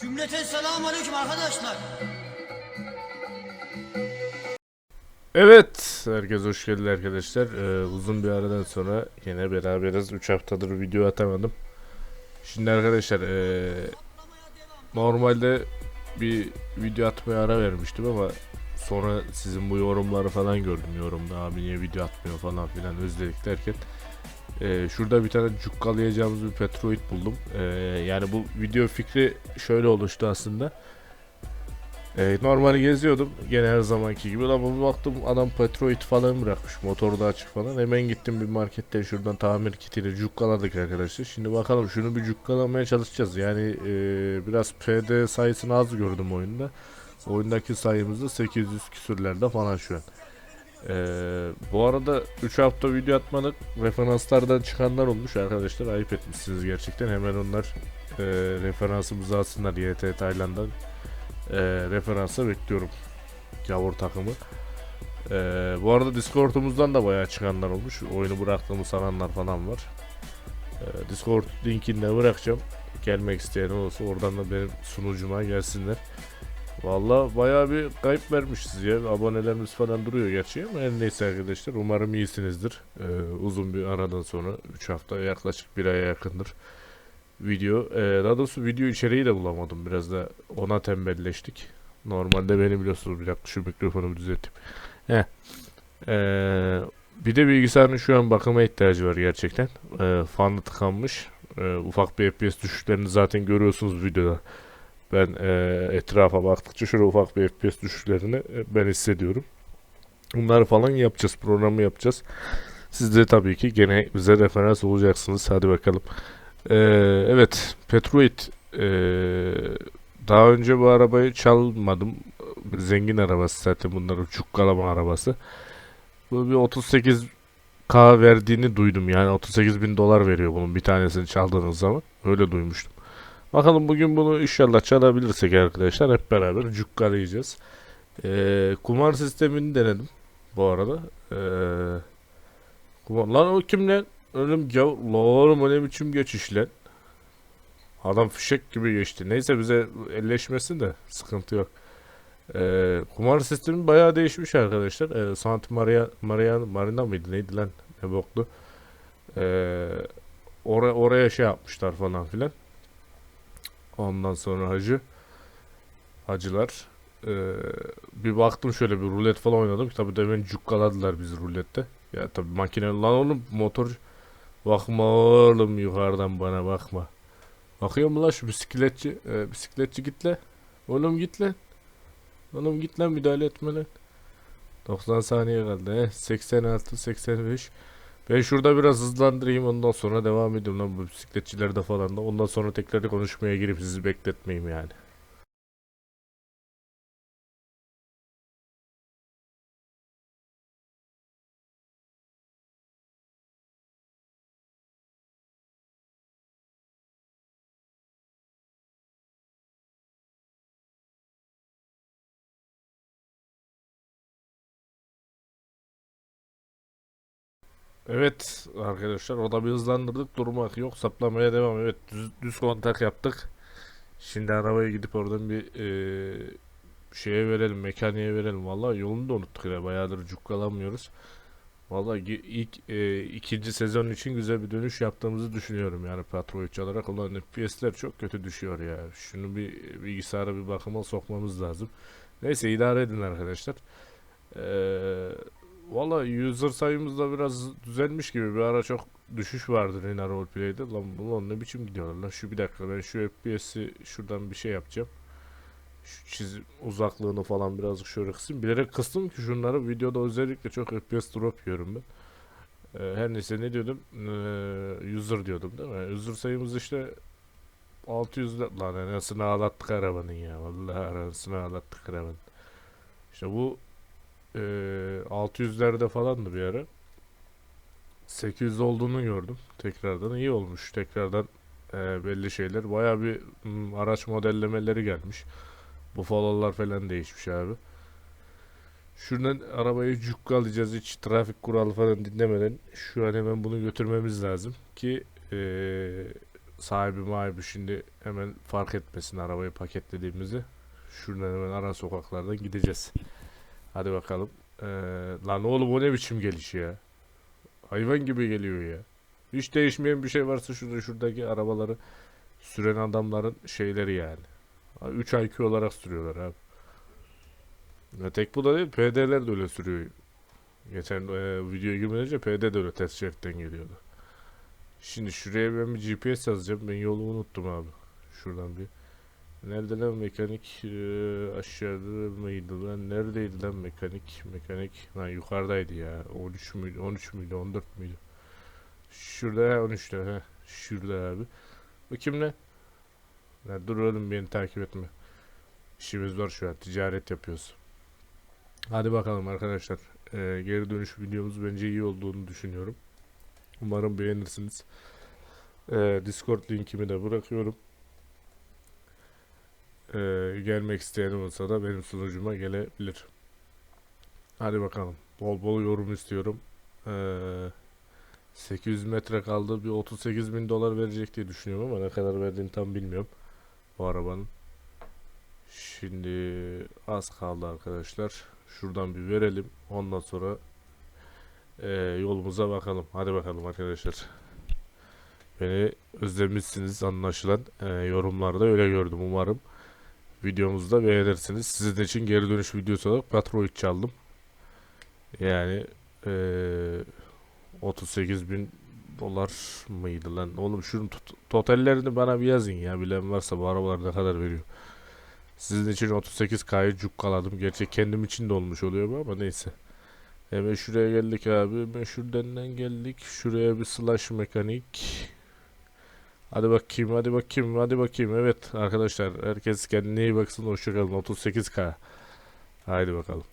Cümleten selamun aleyküm arkadaşlar. Evet, herkes hoş geldi arkadaşlar. Ee, uzun bir aradan sonra yine beraberiz. 3 haftadır video atamadım. Şimdi arkadaşlar ee, normalde bir video atmaya ara vermiştim ama sonra sizin bu yorumları falan gördüm yorumda abi niye video atmıyor falan filan özledik derken ee, şurada bir tane cukkalayacağımız bir Petroid buldum. Ee, yani bu video fikri şöyle oluştu aslında. Ee, normal geziyordum gene her zamanki gibi. Ama bir baktım adam Petroid falan bırakmış motoru da açık falan. Hemen gittim bir marketten şuradan tamir kitiyle cukkaladık arkadaşlar. Şimdi bakalım şunu bir cukkalamaya çalışacağız. Yani e, biraz PD sayısını az gördüm oyunda. Oyundaki sayımız da 800 küsürlerde falan şu an Ee, bu arada 3 hafta video atmadık referanslardan çıkanlar olmuş arkadaşlar ayıp etmişsiniz gerçekten hemen onlar e, referansımızı alsınlar YT Tayland'dan e, referansa bekliyorum gavur takımı. E, bu arada Discord'umuzdan da bayağı çıkanlar olmuş. Oyunu bıraktığımı sananlar falan var. E, Discord linkini de bırakacağım. Gelmek isteyen olursa oradan da benim sunucuma gelsinler. Valla bayağı bir kayıp vermişiz ya. Abonelerimiz falan duruyor gerçi ama her neyse arkadaşlar. Umarım iyisinizdir. E, uzun bir aradan sonra 3 hafta yaklaşık bir aya yakındır video. Ee, daha doğrusu video içeriği de bulamadım. Biraz da ona tembelleştik. Normalde beni biliyorsunuz bir dakika şu mikrofonumu düzelteyim. Heh. Ee, bir de bilgisayarın şu an bakıma ihtiyacı var gerçekten. Ee, fanı tıkanmış. Ee, ufak bir FPS düşüşlerini zaten görüyorsunuz videoda. Ben e, etrafa baktıkça şöyle ufak bir FPS düşüşlerini e, ben hissediyorum. Bunları falan yapacağız. Programı yapacağız. Siz de tabii ki gene bize referans olacaksınız. Hadi bakalım. Ee, evet, Petroid. Ee, daha önce bu arabayı çalmadım. Zengin arabası zaten bunların çukkalama arabası. Bu bir 38k verdiğini duydum. Yani 38 bin dolar veriyor bunun bir tanesini çaldığınız zaman. Öyle duymuştum. Bakalım bugün bunu inşallah çalabilirsek arkadaşlar hep beraber cukkalayacağız. Ee, kumar sistemini denedim bu arada. Ee, kumar... Lan o kim lan? Önüm ya oğlum o biçim geçiş lan. Adam fişek gibi geçti. Neyse bize elleşmesin de sıkıntı yok. Ee, kumar sistemi bayağı değişmiş arkadaşlar. Ee, Sant Maria, Maria Marina mıydı neydi lan ne boklu. Ee, oraya, oraya şey yapmışlar falan filan. Ondan sonra hacı hacılar ee, bir baktım şöyle bir rulet falan oynadım. Tabii demin cukkaladılar bizi rulette. Ya tabii makine lan oğlum motor Bakma oğlum yukarıdan bana bakma. Bakıyor mu lan şu bisikletçi? Ee, bisikletçi git lan. Oğlum git lan. Oğlum git müdahale etme lan. 90 saniye kaldı he. 86, 85. Ben şurada biraz hızlandırayım ondan sonra devam edeyim lan bu bisikletçilerde falan da. Ondan sonra tekrar konuşmaya girip sizi bekletmeyeyim yani. Evet arkadaşlar o da bir hızlandırdık durmak yok saplamaya devam. Evet düz, düz kontak yaptık. Şimdi arabaya gidip oradan bir eee, şeye verelim mekaniğe verelim. Vallahi yolunu da unuttuk ya bayağıdır cukkalamıyoruz. Vallahi gi- ilk eee, ikinci sezon için güzel bir dönüş yaptığımızı düşünüyorum yani Patroid olarak olan FPS'ler çok kötü düşüyor ya. Şunu bir bilgisayara bir bakıma sokmamız lazım. Neyse idare edin arkadaşlar. Eee Valla user sayımız da biraz düzelmiş gibi. Bir ara çok düşüş vardı yine roleplay'de. Lan ulan ne biçim gidiyorlar lan. Şu bir dakika ben şu FPS'i şuradan bir şey yapacağım. Şu çizim uzaklığını falan birazcık şöyle kısayım. Bilerek kıstım ki şunları videoda özellikle çok FPS drop yiyorum ben. Ee, her neyse ne diyordum? Ee, user diyordum değil mi? User sayımız işte 600 lan anasını ağlattık arabanın ya. Vallahi arasını ağlattık arabanın. İşte bu ee, 600'lerde falandı bir ara. 800 olduğunu gördüm. Tekrardan iyi olmuş. Tekrardan e, belli şeyler. Baya bir mm, araç modellemeleri gelmiş. Bu falalar falan değişmiş abi. Şuradan arabayı cukkalayacağız. Hiç trafik kuralı falan dinlemeden. Şu an hemen bunu götürmemiz lazım. Ki e, sahibi mahibi şimdi hemen fark etmesin arabayı paketlediğimizi. Şuradan hemen ara sokaklardan gideceğiz. Hadi bakalım. Ee, lan oğlum o ne biçim geliş ya. Hayvan gibi geliyor ya. Hiç değişmeyen bir şey varsa şurada şuradaki arabaları süren adamların şeyleri yani. 3 IQ olarak sürüyorlar abi. Ya tek bu da değil PD'ler de öyle sürüyor. Geçen e, videoya girmeden önce PD de öyle test şeritten geliyordu. Şimdi şuraya ben bir GPS yazacağım. Ben yolu unuttum abi. Şuradan bir. Nerede lan mekanik? Ee, aşağıda mıydı lan? Neredeydi lan mekanik? Mekanik. Lan yukarıdaydı ya. 13 müydü? 13 müydü? 14 müydü? Şurada 13'te. Heh. Şurada abi. Kim ne? Ya dur oğlum beni takip etme. İşimiz var şu an. Ticaret yapıyoruz. Hadi bakalım arkadaşlar. Ee, geri dönüş videomuz bence iyi olduğunu düşünüyorum. Umarım beğenirsiniz. Ee, Discord linkimi de bırakıyorum. Ee, gelmek isteyen olsa da benim sunucuma gelebilir. Hadi bakalım. Bol bol yorum istiyorum. Ee, 800 metre kaldı. Bir 38 bin dolar verecek diye düşünüyorum ama ne kadar verdiğini tam bilmiyorum. Bu arabanın. Şimdi az kaldı arkadaşlar. Şuradan bir verelim. Ondan sonra eee, yolumuza bakalım. Hadi bakalım arkadaşlar. Beni özlemişsiniz anlaşılan. Eee, yorumlarda öyle gördüm umarım. Videomuzda beğenirsiniz. Sizin için geri dönüş videosu olarak Patroid çaldım. Yani eee 38 bin dolar mıydı lan? Oğlum şunun totallerini bana bir yazın ya. Bilen varsa bu arabalar ne kadar veriyor. Sizin için 38K'yı cukkaladım. Gerçi kendim için de olmuş oluyor bu ama neyse. Hemen şuraya geldik abi. Hemen şuradan geldik. Şuraya bir slash mekanik. Hadi bakayım, hadi bakayım, hadi bakayım. Evet arkadaşlar herkes kendine iyi baksın. Hoşçakalın. 38K. Haydi bakalım.